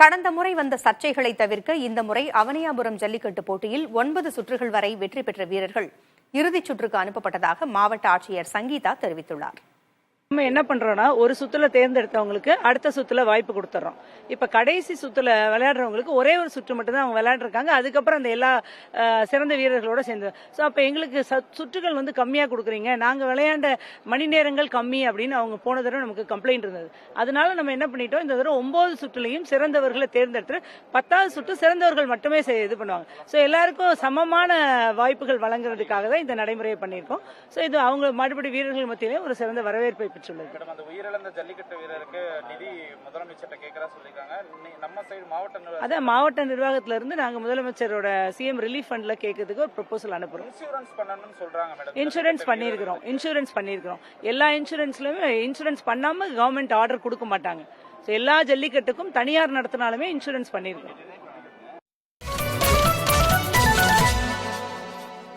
கடந்த முறை வந்த சர்ச்சைகளை தவிர்க்க இந்த முறை அவனியாபுரம் ஜல்லிக்கட்டு போட்டியில் ஒன்பது சுற்றுகள் வரை வெற்றி பெற்ற வீரர்கள் இறுதிச் சுற்றுக்கு அனுப்பப்பட்டதாக மாவட்ட ஆட்சியர் சங்கீதா தெரிவித்துள்ளார். நம்ம என்ன பண்றோம்னா ஒரு சுத்துல தேர்ந்தெடுத்தவங்களுக்கு அடுத்த சுத்துல வாய்ப்பு கொடுத்துறோம். இப்ப கடைசி சுத்துல விளையாடுறவங்களுக்கு ஒரே ஒரு சுற்று மட்டும் தான் அவங்க விளையாடுறாங்க அதுக்கப்புறம் அந்த எல்லா சிறந்த வீரர்களோட சேர்ந்து. ஸோ அப்ப எங்களுக்கு சுற்றுகள் வந்து கம்மியா கொடுக்குறீங்க. நாங்க விளையாண்ட மணி நேரங்கள் கம்மி அப்படின்னு அவங்க போன தடவை நமக்கு கம்ப்ளைண்ட் இருந்தது. அதனால நம்ம என்ன பண்ணிட்டோம்? இந்த தடவை ஒன்பது சுற்றுலையும் சிறந்தவர்களை தேர்ந்தெடுத்து பத்தாவது சுற்று சிறந்தவர்கள் மட்டுமே இது பண்ணுவாங்க. ஸோ எல்லாருக்கும் சமமான வாய்ப்புகள் வழங்குறதுக்காக தான் இந்த நடைமுறையை பண்ணியிருக்கோம். ஸோ இது அவங்க மறுபடி வீரர்கள் மத்தியிலே ஒரு சிறந்த வரவேற்பை பெற்றுள்ளது மேடம் அந்த உயிரிழந்த ஜல்லிக்கட்டு வீரருக்கு நிதி முதலமைச்சர்கிட்ட கேட்கறா சொல்லிருக்காங்க நம்ம சைடு மாவட்ட அதான் மாவட்ட நிர்வாகத்துல இருந்து நாங்க முதலமைச்சரோட சிஎம் ரிலீஃப் ஃபண்ட்ல கேட்கறதுக்கு ஒரு ப்ரொபோசல் அனுப்புறோம். இன்சூரன்ஸ் பண்ணணும்னு சொல்றாங்க மேடம். இன்சூரன்ஸ் பண்ணியிருக்கிறோம். இன்சூரன்ஸ் பண்ணியிருக்கிறோம். எல்லா இன்சூரன்ஸ்லயுமே இன்சூரன்ஸ் பண்ணாம கவர்மெண்ட் ஆர்டர் கொடுக்க மாட்டாங்க. எல்லா ஜல்லிக்கட்டுக்கும் தனியார் நடத்தினாலுமே இன்சூரன்ஸ் பண்ணியிருக்கிறோம்.